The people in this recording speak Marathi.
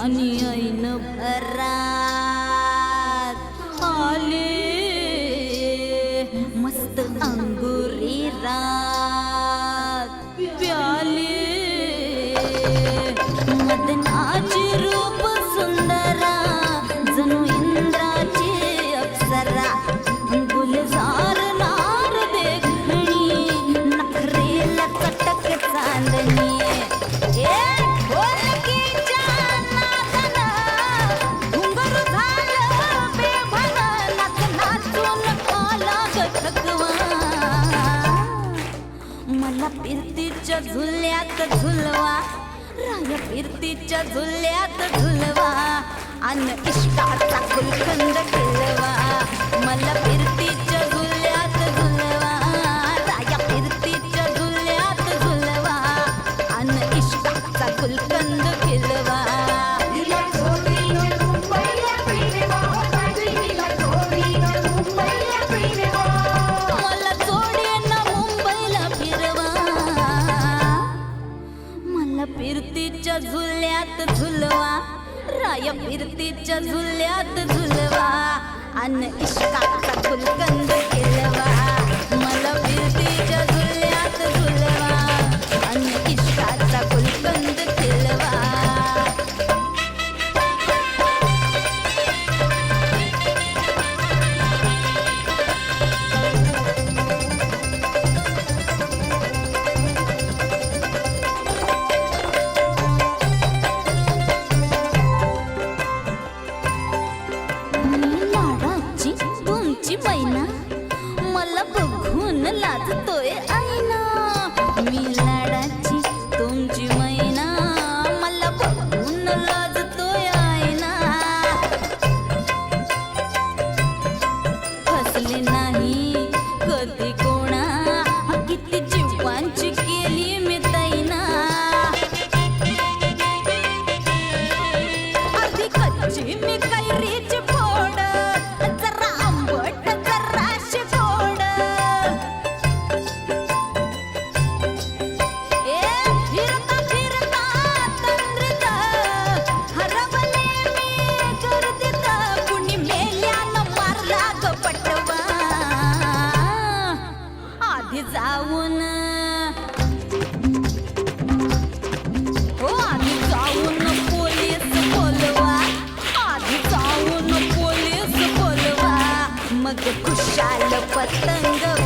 आणि ऐन भरात आले मस्त अंगुरी रात प्याले. मदनाची फिरतीच्या झुल्यात झुलवा. राय फिरतीच्या झुल्यात झुलवा. अन इष्टाचा गुलखंद खिलवा. मला झुलवा. राय फिरतीच्या झुल्यात झुलवा. अन इश्काचा फुलकंद केलवा. nên là thức tuổi ai nói आधी जाऊन. हो आधी जाऊन पोलीस बोलवा. आधी जाऊन पोलीस बोलवा. मग खुशाल पतंग